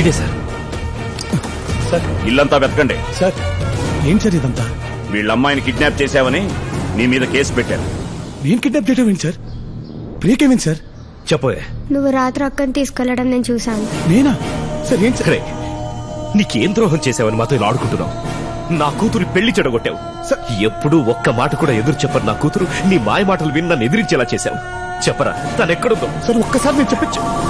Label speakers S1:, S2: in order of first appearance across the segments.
S1: వీడే sir.
S2: Sir.
S3: ఇల్లంతా వెతకండి.
S2: సార్ ఏం సార్ ఇదంతా?
S3: వీళ్ళ అమ్మాయిని కిడ్నాప్ చేశావని నీ మీద కేసు పెట్టారు.
S2: నేను కిడ్నాప్ చేయడం ఏంటి సార్? ప్రియకేమేంటి సార్?
S1: చెప్పోయే
S4: నువ్వు రాత్రి అక్కని తీసుకెళ్ళడం నేను చూశాను.
S2: నేనా? సార్ ఏం సార్?
S1: నీకేం ద్రోహం చేసావని మాతో ఇలా ఆడుకుంటున్నావు? నా కూతురు పెళ్ళి చెడగొట్టావు.
S2: సార్-
S1: ఎప్పుడూ ఒక్క మాట కూడా ఎదురు చెప్పరు నా కూతురు. నీ మాయ మాటలు విని నన్ను ఎదిరించేలా చేశావు. చెప్పరా తను ఎక్కడుందో
S2: సార్ ఒక్కసారి నేను చెప్పచ్చు.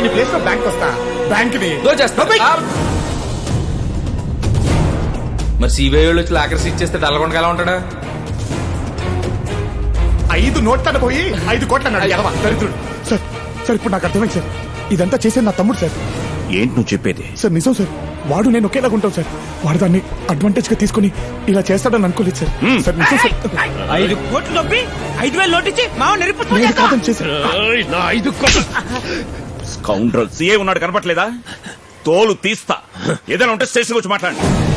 S2: నేను ప్లేస్లో బ్యాంక్ వస్తా. బ్యాంక్ని
S5: మరి సిబిఐ వాళ్ళు వచ్చి లాకర్స్ ఇచ్చేస్తే డల్లగొండగా ఎలా ఉంటాడా?
S2: ఐదు నోట్లను పోయి ఐదు కోట్ల అన్నాడు ఎడవ. దరిద్రుడు. సార్ సార్ ఇప్పుడు నాకు అర్థమైంది సార్. ఇదంతా చేసేది నా తమ్ముడు సార్.
S3: ఏంటి నువ్వు చెప్పేది?
S2: సార్ నిజం సార్. వాడు నేను ఒకేలాగా ఉంటాం సార్. వాడు దాన్ని అడ్వాంటేజ్గా తీసుకుని ఇలా చేస్తాడని అనుకోలేదు సార్. సార్ నిజం సార్.
S6: ఐదు కోట్లు నొప్పి ఐదు వేలు నోటించి మావ నిరుపు
S2: నేను కాదని
S1: ఐదు కోట్లు.
S3: కౌంటర్ సీఏ ఉన్నాడు కనపట్లేదా తోలు తీస్తా. ఏదైనా ఉంటే స్టేషన్ వచ్చి మాట్లాడండి.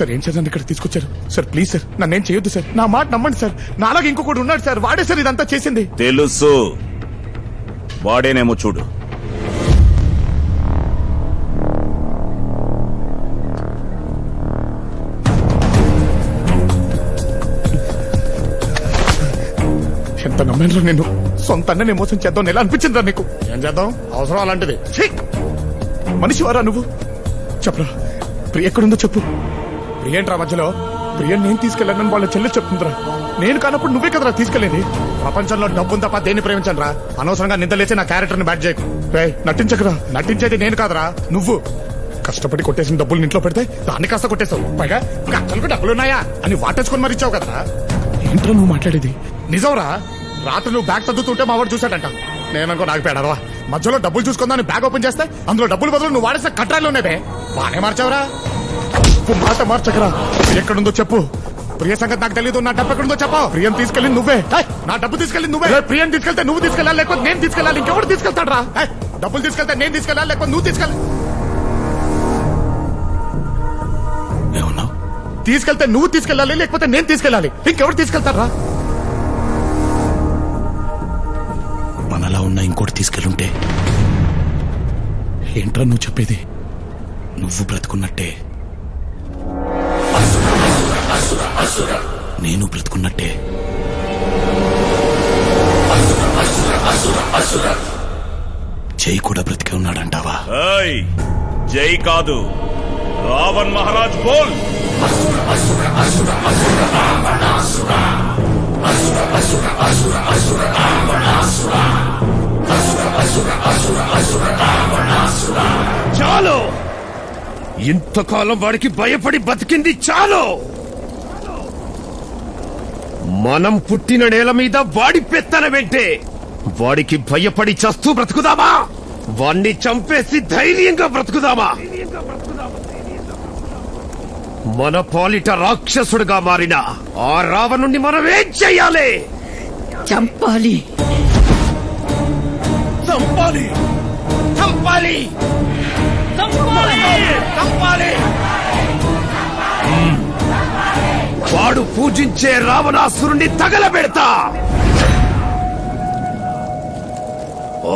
S2: సార్ ఏం చేద్దాం ఇక్కడ తీసుకొచ్చారు. సార్ ప్లీజ్ సార్ నన్నేం చేయొద్దు సార్. నా మాట నమ్మండి సార్. నాలాగా ఇంకొకటి ఉన్నాడు సార్. వాడే సార్ ఇదంతా చేసింది.
S3: తెలుసు. వాడేనేమో చూడు.
S2: ఎంత నమ్మాను నేను సొంత అన్ననే మోసం చేద్దాం ఎలా అనిపించిందిరా నీకు? ఏం చేద్దాం? అవసరం అలాంటిది! మనిషి వారా నువ్వు? చెప్పరా. ప్రియ ఎక్కడుందో చెప్పు. ప్రియంట్రా మధ్యలో. ప్రియం నేను తీసుకెళ్ళానని వాళ్ళ చెల్లి చెప్తుందిరా. నేను కానప్పుడు నువ్వే కదరా తీసుకెళ్ళేది. ప్రపంచంలో డబ్బును తప్ప దేన్ని ప్రేమించను రా అనవసరంగా నిందలేసి నా క్యారెక్టర్ని బ్యాట్ చేయకు. రేయ్, నటించకురా. నటించేది నేను కాదురా. నువ్వు. కష్టపడి కొట్టేసిన డబ్బులు ఇంట్లో పెడితే దాన్ని కాస్త కొట్టేస్తావు పైగా కట్టలకు డబ్బులున్నాయా అని వాటేసుకొని మరి ఇచ్చావు కదరా. ఏంట్రా నువ్వు మాట్లాడేది? నిజంరా? రాత్రి నువ్వు బ్యాగ్ చదువుతుంటే మా వాడు చూశాడంట. నేననుకో నాకు పేడరా మధ్యలో డబ్బులు చూసుకుందాని బ్యాగ్ ఓపెన్ చేస్తే అందులో డబ్బులు బదులు నువ్వు వాడేస్తే కట్రాలు ఉన్నాయి బానే మార్చావురా. నువ్వు మాట మార్చకరా. ఎక్కడుందో చెప్పు. ప్రియ సంగతి నాకు తెలియదు నా డబ్బు ఎక్కడుందో చెప్పు. ప్రియం తీసుకెళ్ళి నువ్వే. నా డబ్బు తీసుకెళ్ళి నువ్వే. రేయ్, ప్రియం తీసుకెళ్తే నువ్వు తీసుకెళ్ళాలి లేకపోతే నేను తీసుకెళ్ళాలి ఇంకెవరు తీసుకెళ్తాడు రా డబ్బులు తీసుకెళ్తే నేను తీసుకెళ్ళాలి లేకపోతే నువ్వు తీసుకెళ్ళాలి తీసుకెళ్తే నువ్వు తీసుకెళ్ళాలి లేకపోతే నేను తీసుకెళ్ళాలి. ఇంకెవరు తీసుకెళ్తారా మనలా ఉన్న ఇంకోటి తీసుకెళ్ళుంటే ఏంట్రా నువ్వు చెప్పేది? నువ్వు బ్రతుకున్నట్టే. నేను బ్రతుకున్నట్టే జై కూడా బ్రతికే ఉన్నాడంటావా
S3: ఏయ్ జై కాదు రావణ్ మహారాజ్ బోల్
S1: చాలు ఇంతకాలం వాడికి భయపడి బతికింది చాలు మనం పుట్టిన నేల మీద వాడి పెత్తన వెంటే వాడికి భయపడి చస్తూ బ్రతుకుదామా? వాణ్ణి చంపేసి ధైర్యంగా బ్రతుకుదామా? మన పాలిట రాక్షసుడుగా మారిన ఆ రావణుణ్ణి మనం ఏం చెయ్యాలి
S6: చంపాలి.
S1: చంపాలి. చంపాలి. చంపాలి. వాడు పూజించే రావణాసురుణ్ణి తగలబెడతా.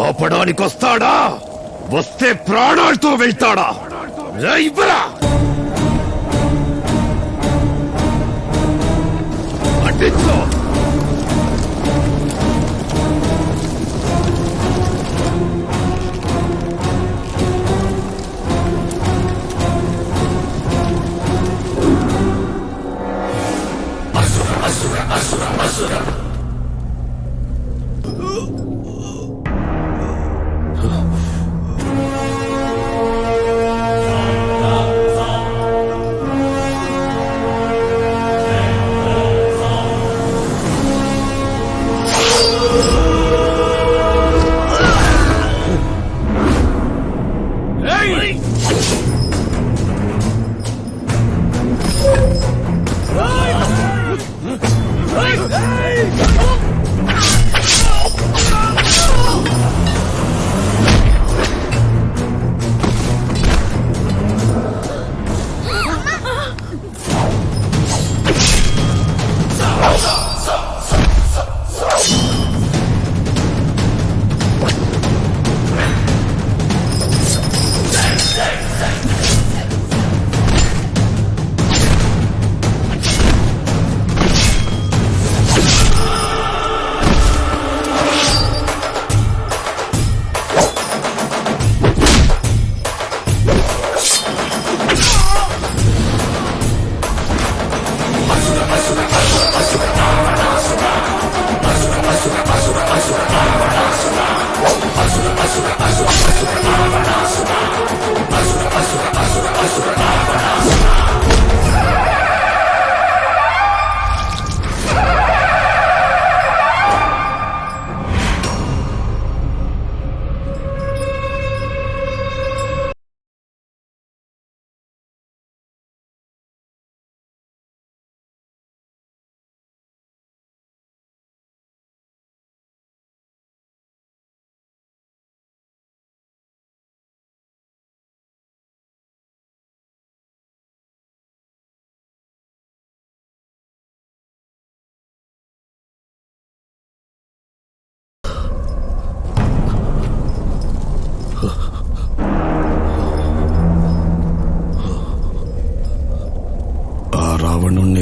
S1: ఆపడానికొస్తాడా వస్తే ప్రాణాలతో వెళ్తాడా? ఇవ్వరా?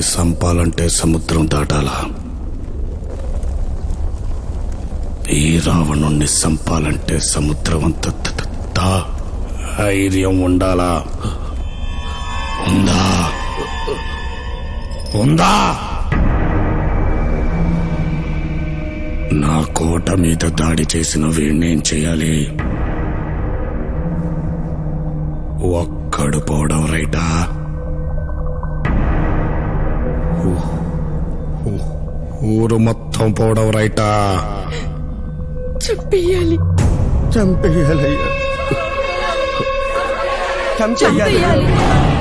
S7: రావణుణ్ణి సంపాలంటే సముద్రం దాటాలా? ఈ రావణుణ్ణి సంపాలంటే సముద్రం అంత ధైర్యం ఉండాలా? ఉందా? ఉందా? నా కోట మీద దాడి చేసిన వీణ్ణేం చేయాలి? ఒక్కడు పోవడం రైటా? ఊరు మొత్తం పోవడం రైటా?
S8: చంపేయాలి.
S5: చంపేయాలయ్యా. చంపేయాలి.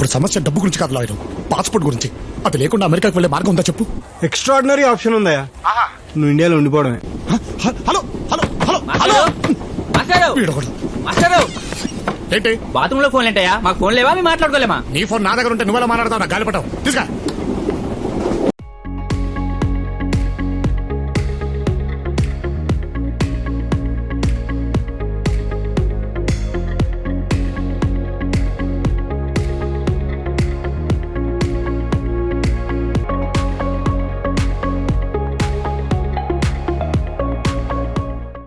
S7: ఇప్పుడు సమస్య డబ్బు గురించి కాదు లాయరు. పాస్పోర్ట్ గురించి. అది లేకుండా అమెరికాకి వెళ్ళే మార్గం ఉందా చెప్పు.
S9: ఎక్స్ట్రాడినరీ ఆప్షన్ ఉందయ్యా. నువ్వు ఇండియాలో ఉండిపోవడమే.
S7: హలో? హలో? హలో? హలో? వీడొకడు. ఏంటి?
S5: బాత్రూమ్లో ఫోన్ ఏంటయ్యా మాకు ఫోన్ లేవా మేము మాట్లాడుకోలేమా?
S7: నీ ఫోన్ నా దగ్గర ఉంటే నువ్వెలా మాట్లాడతావు? నా గాలిపటం తీసుకా.